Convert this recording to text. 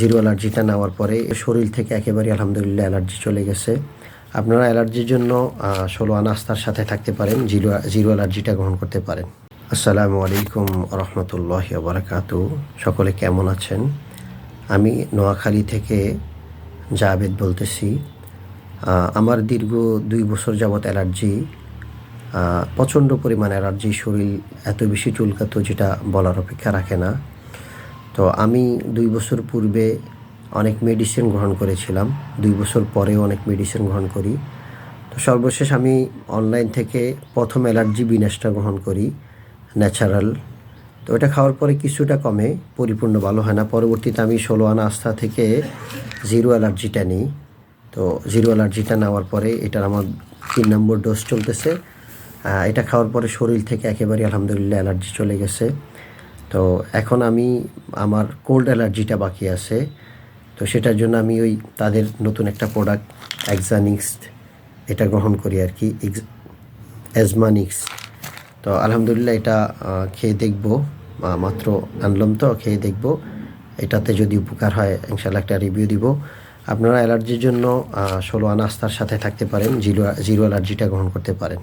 Zero অ্যালার্জিটা নেওয়ার পরে শরীর থেকে একেবারে আলহামদুলিল্লাহ অ্যালার্জি চলে গেছে। আপনারা অ্যালার্জির জন্য ষোলো আনাস্তার সাথে থাকতে পারেন, জিরো জিরো অ্যালার্জিটা গ্রহণ করতে পারেন। আসসালামু আলাইকুম রহমতুল্লাহ বারাকাতু সকলে কেমন আছেন? আমি নোয়াখালী থেকে জাভেদ বলতেছি। আমার দীর্ঘ দুই বছর যাবৎ অ্যালার্জি প্রচণ্ড পরিমাণ অ্যালার্জি, শরীর এত বেশি চুলকাতো যেটা বলার অপেক্ষা রাখে না। তো আমি দুই বছর পূর্বে অনেক মেডিসিন গ্রহণ করেছিলাম। দুই বছর পরেও অনেক মেডিসিন গ্রহণ করি। তো সর্বশেষ আমি অনলাইন থেকে প্রথম অ্যালার্জি বিনাশটা গ্রহণ করি ন্যাচারাল তো এটা খাওয়ার পরে কিছুটা কমে, পরিপূর্ণ ভালো হয় না। পরবর্তীতে আমি ষোলো আনা আস্থা থেকে জিরো অ্যালার্জিটা নিই। তো জিরো অ্যালার্জিটা নেওয়ার পরে এটার আমার তিন নম্বর ডোজ চলতেছে। এটা খাওয়ার পরে শরীর থেকে একেবারে আলহামদুলিল্লাহ অ্যালার্জি চলে গেছে। তো এখন আমি আমার কোল্ড অ্যালার্জিটা বাকি আছে, তো সেটার জন্য আমি ওই তাদের নতুন একটা প্রোডাক্ট এক্সানিক্স এটা গ্রহণ করি আর কি অ্যাজমানিক্স তো আলহামদুলিল্লাহ এটা খেয়ে দেখব মাত্র আনলাম তো, খেয়ে দেখব। এটাতে যদি উপকার হয় ইনশাল্লাহ একটা রিভিউ দিব। আপনারা অ্যালার্জির জন্য ষোলো আনাস্তার সাথে থাকতে পারেন, জিরো জিরো অ্যালার্জিটা গ্রহণ করতে পারেন।